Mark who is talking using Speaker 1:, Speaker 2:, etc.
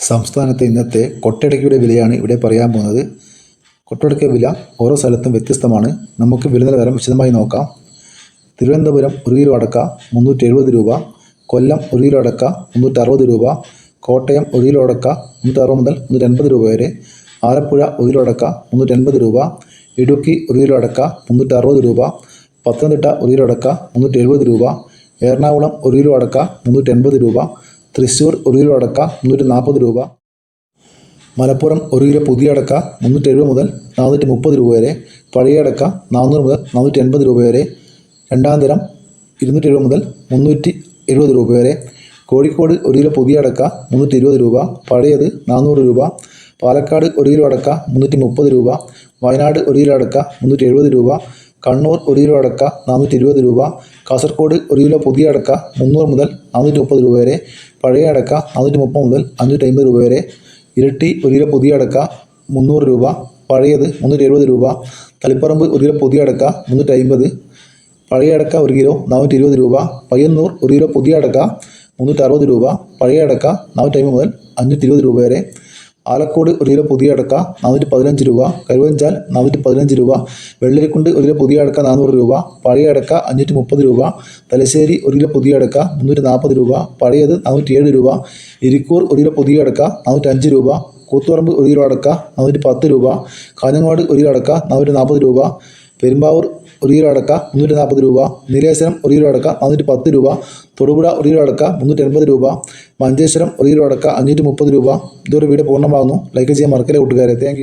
Speaker 1: സംസ്ഥാനത്തെ ഇന്നത്തെ കൊട്ടടക്കയുടെ വിലയാണ് ഇവിടെ പറയാൻ പോകുന്നത്. കൊട്ടടക്ക വില ഓരോ സ്ഥലത്തും വ്യത്യസ്തമാണ്. നമുക്ക് വില നിലവാരം വിശദമായി നോക്കാം. തിരുവനന്തപുരം ഒരു കിലോ അടക്ക മുന്നൂറ്റി എഴുപത് രൂപ. കൊല്ലം ഒരു കിലോ അടക്ക മുന്നൂറ്റി അറുപത് രൂപ. കോട്ടയം ഒരു കിലോ അടക്ക മുന്നൂറ്റി അറുപത് മുതൽ മുന്നൂറ്റി അൻപത് രൂപ വരെ. ആലപ്പുഴ ഒരു കിലോ അടക്ക മുന്നൂറ്റി അൻപത് രൂപ. ഇടുക്കി ഒരു കിലോ അടക്ക മുന്നൂറ്റി അറുപത് രൂപ. പത്തനംതിട്ട ഒരു കിലോ അടക്ക മുന്നൂറ്റി എഴുപത് രൂപ. എറണാകുളം ഒരു കിലോ അടക്ക മുന്നൂറ്റി മുന്നൂറ്റൻപത് രൂപ. തൃശ്ശൂർ ഒരു കിലോ അടക്ക മുന്നൂറ്റി നാൽപ്പത് രൂപ. മലപ്പുറം ഒരു കിലോ പുതിയ അടക്ക മുന്നൂറ്റി എഴുപത് മുതൽ നാനൂറ്റി മുപ്പത് രൂപ വരെ. പഴയ അടക്ക നാനൂറ് മുതൽ നാനൂറ്റി എൺപത് രൂപ വരെ. രണ്ടാം തരം ഇരുന്നൂറ്റി എഴുപത് മുതൽ മുന്നൂറ്റി എഴുപത് രൂപ വരെ. കോഴിക്കോട് ഒരു കിലോ പുതിയ അടക്ക മുന്നൂറ്റി ഇരുപത് രൂപ. പഴയത് നാനൂറ് രൂപ. പാലക്കാട് ഒരു കിലോ അടക്ക മുന്നൂറ്റി മുപ്പത് രൂപ. വയനാട് ഒരു കിലോ അടക്ക മുന്നൂറ്റി എഴുപത് രൂപ. കണ്ണൂർ ഒരു കിലോ അടക്ക നാനൂറ്റി ഇരുപത് രൂപ കാസർഗോഡ് ഒരു കിലോ പുതിയ അടക്ക മുന്നൂറ് മുതൽ നാനൂറ്റി മുപ്പത് രൂപ വരെ പഴയ അടക്ക നാനൂറ്റി മുപ്പത് മുതൽ അഞ്ഞൂറ്റി അമ്പത് രൂപ വരെ ഇരട്ടി ഒരു കിലോ പുതിയ അടക്ക മുന്നൂറ് രൂപ പഴയത് മുന്നൂറ്റി എഴുപത് രൂപ തളിപ്പറമ്പ് ഒരു കിലോ പുതിയ അടക്ക മുന്നൂറ്റി അമ്പത് പഴയ അടക്ക ഒരു കിലോ നാനൂറ്റി ഇരുപത് രൂപ പയ്യന്നൂർ ഒരു കിലോ പുതിയ അടക്ക മുന്നൂറ്റി അറുപത് രൂപ പഴയ അടക്ക നാനൂറ്റി അമ്പത് മുതൽ അഞ്ഞൂറ്റി ഇരുപത് രൂപ വരെ ആലക്കോട് ഒരു കിലോ പുതിയ അടക്ക നാനൂറ്റി പതിനഞ്ച് രൂപ കരുവഞ്ചാൽ നാനൂറ്റി പതിനഞ്ച് രൂപ വെള്ളരിക്കുണ്ട് ഒരു കിലോ പുതിയ അടക്ക നാനൂറ് രൂപ പഴയ അടക്ക അഞ്ഞൂറ്റി മുപ്പത് രൂപ തലശ്ശേരി ഒരു കിലോ പുതിയ അടക്ക മുന്നൂറ്റി നാൽപ്പത് രൂപ പഴയത് നാനൂറ്റി ഏഴ് രൂപ ഇരിക്കൂർ ഒരു കിലോ പുതിയ അടക്ക നാനൂറ്റി അഞ്ച് രൂപ കൂത്തുപറമ്പ് ഒരു കിലോ അടക്ക നാനൂറ്റി പത്ത് രൂപ കാഞ്ഞങ്ങാട് ഒരു കിലോ അടക്ക നാനൂറ്റി നാൽപ്പത് രൂപ പെരുമ്പാവൂർ ഒരു കിലോ അടക്ക മുന്നൂറ്റി നാൽപ്പത് രൂപ നീലേശ്വരം ഒരു കിലോ അടക്ക നാനൂറ്റി പത്ത് രൂപ തൊടുപുഴ ഒരു കിലോ അടക്ക മുന്നൂറ്റി എൺപത് രൂപ മഞ്ചേശ്വരം ഒരു കിലോ അടക്ക അഞ്ഞൂറ്റി മുപ്പത് രൂപ. ഇതൊരു വീഡിയോ പൂർണമാകുന്നു. ലൈക്ക് ചെയ്യാൻ മറക്കല്ലേ കൂട്ടുകാരെ. താങ്ക്